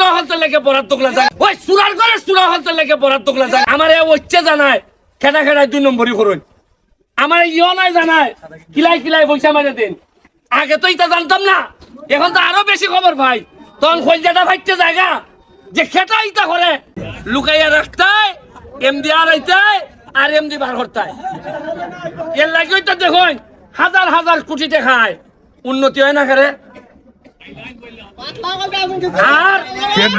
সুরা হলতে লেগে বরাদ তোকলা যায়। ওই সুরার করে সুরা হলতে লেগে যায়। আমার জানায় খেটা খেটায় দুই নম্বরই করুন। আমার ইও নাই জানায় কিলাই কিলাই পয়সা মারে দিন। আগে তো জানতাম না, এখন তো আরও বেশি খবর ভাই। তখন খোঁজাটা ভাইতে জায়গা, যে খেটা ইটা করে। লুকাইয়া রাখতায়, এমডি আর আইতায় আর এমডি বার করতায়। এর লাগে তো দেখুন, হাজার হাজার কোটি টাকায় উন্নতি হয় না করে আর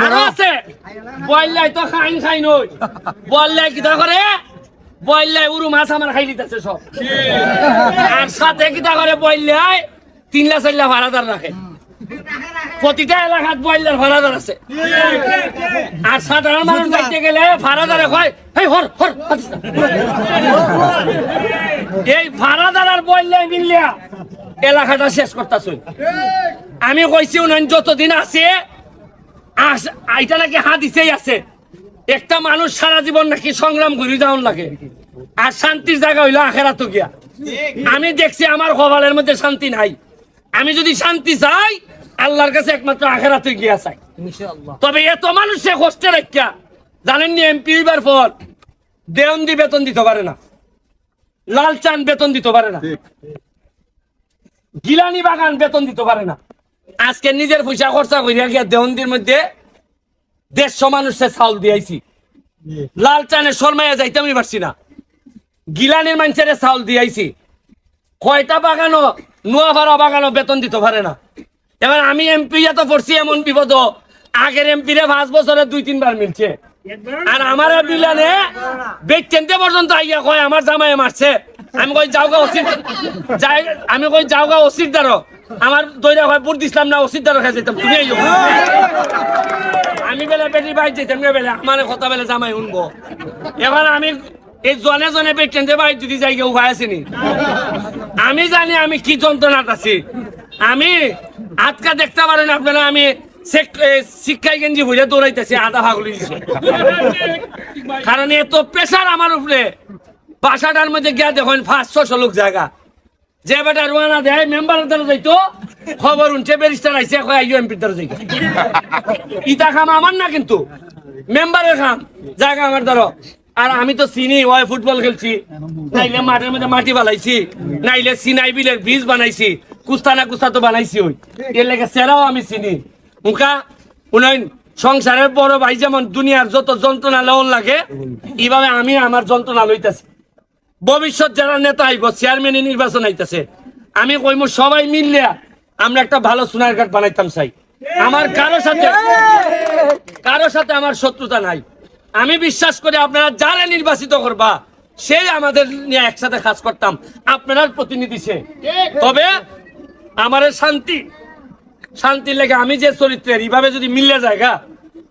আরও আছে। বললাই তো খাইন খাই নই। বললাই কিতা করে? বললাই উরু মাছ আমার খাই লিতেছে সব। আর সাথে কিতা করে? বললাই তিনলা চারলা ভাড়াদার রাখে। প্রতিটা এলাকাত বললার ভাড়াদার আছে। আর সাধারণ মানুষ যাইতে গেলে ভাড়াদারে কয় এই হর হর হাতিস না।" এই ভাড়াদার আর বললাই মিললিয়া। এলাকাটা শেষ করতেছই আমি কইছি উনান যতদিন আছে আইটা নাকি হাদিসেই আছে একটা মানুষ সারা জীবন নাকি সংগ্রাম করে যাওয়ান লাগে। আর শান্তির জায়গা হইল আখেরা তো গিয়া। আমি দেখছি আমার কপালের মধ্যে শান্তি নাই। আমি যদি শান্তি চাই আল্লাহর কাছে একমাত্র আখেরাতে গিয়া চাই। তবে এত মানুষ সে কষ্টে রাখিয়া জানেন নি এমপি হইবার পর দেওন্দি বেতন দিতে পারে না। লাল চান বেতন দিতে পারে না। গিলানি বাগান বেতন দিতে পারে না। আজকে নিজের পয়সা খরচা করিয়া গিয়া দেওন্দির মধ্যে দেড়শো মানুষে চাউল দিয়াইছি। লাল চানে শর্মাইয়া যাইতে আমি পারছি না গিলানির মানুষের চাউল দিয়াইছি। কয়টা বাগানও নোয়াভাড়া বাগানও বেতন দিতে পারে না। এবার আমি এমপি তো পড়ছি এমন বিপদ আগের এমপি রে পাঁচ বছরে দুই তিনবার মিলছে। আর আমার বিলানে বেচেনতে পর্যন্ত আইয়া কয়, আমার জামাই মারছে। আমি কই যাওগা অসির যাই, আমি কই যাওগা অসির দ্বারো আমার দইরা হয় বুট দিছিলাম না অসির দ্বারো খাই যেতাম তুমি আইও। আমি বেলা বেটি বাইর যেতাম গে বেলা, আমার কথা বেলা জামাই শুনব। এবার আমি এই জনে জনে বেচেনতে বাইর যদি যাই কেউ খাই আসেনি আমি জানি আমি কি যন্ত্রণাত আছি। আমি আজকা দেখতে পারেন আপনারা, আমি শিক্ষাই গেঞ্জি ভুলে দৌড়াইতেছি, আধা কারণ এত প্রেশার আমার উপরে। বাসাটার মধ্যে গিয়া দেখুন পাঁচ ছশো লোক জায়গা। যে বেটা রোয়ানা দেয় দ্বারা যাইতো, খবর উনছে ব্যারিস্টার আইসে এমপির দ্বারা যাইতো। ইটা খাম আমার না কিন্তু। মেম্বারের খাম, জায়গা আমার দ্বারা আর আমি তো চিনি, ওই ফুটবল খেলছি। নাইলে মাঠের মধ্যে মাটি বানাইছি নাইলে সিনাই বিলের ব্রিজ বানাইছি, কুস্তা না কুস্তা তো বানাইছি ওই। এর লেগে সেরাও আমি চিনি। মুখা উনয়ন সংসারের বড় ভাই যেমন দুনিয়ার যত যন্ত্রণা লওন লাগে, এইভাবে আমি আমার যন্ত্রণা লইতেছি। ভবিষ্যৎ যারা নেতা আইব চেয়ারম্যান নির্বাচন আইতেছে, আমি কইমু সবাই মিললে আমরা একটা ভালো সোনার কার্ড বানাইতাম চাই। আমার কারও সাথে কারও সাথে আমার শত্রুতা নাই। আমি বিশ্বাস করি আপনারা যারা নির্বাচিত করবা, সেই আমাদের নিয়ে একসাথে কাজ করতাম। আপনার প্রতিনিধি সে। তবে আমার শান্তি শান্তির লেগে আমি যে চরিত্রের এইভাবে যদি মিললে জায়গা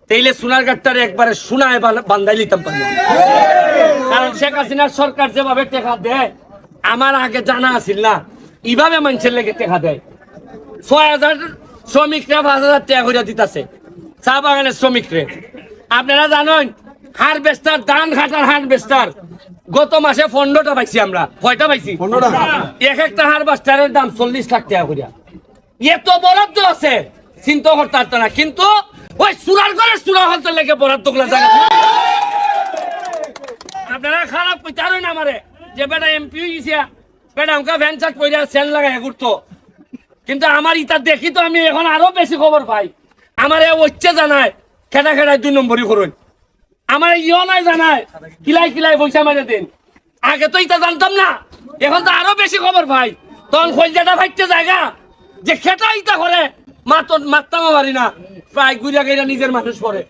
তাইলে সোনার গাড়টারে একবারে সোনায় বান্ধাই লিতাম পারব। কারণ শেখ হাসিনার সরকার যেভাবে টেকা দেয় আমার আগে জানা আছিল না এইভাবে মানুষের লেগে টেকা দেয়। ছয় হাজার শ্রমিকরা পাঁচ হাজার টাকা করে দিতেছে চা বাগানের শ্রমিকরে। আপনারা জানেন হারভেস্টার ধান খাটার হারভেস্টার গত মাসে পনেরোটা পাইছি আমরা কয়টা পাইছি? এক একটা হারভেস্টারের দাম চল্লিশ লাখ টাকা করিয়া আছে। কিন্তু যে কিন্তু আমার ইটা দেখি তো আমি এখন আরও বেশি খবর পাই। আমার এ হচ্ছে জানায়, খেটা খেটায় দুই নম্বরই করুন। আমার ইও নাই জানায়, কিলাই কিলাই পয়সা মারে দিন। আগে তো ইটা জানতাম না, এখন তো আরও বেশি খবর পাই। তখন খোঁজাটা ভাইতে জায়গা যে খেটা ইটা করে মাত মারতাম পারি না। প্রায় গুড়িয়া গাইরা নিজের মানুষ পরে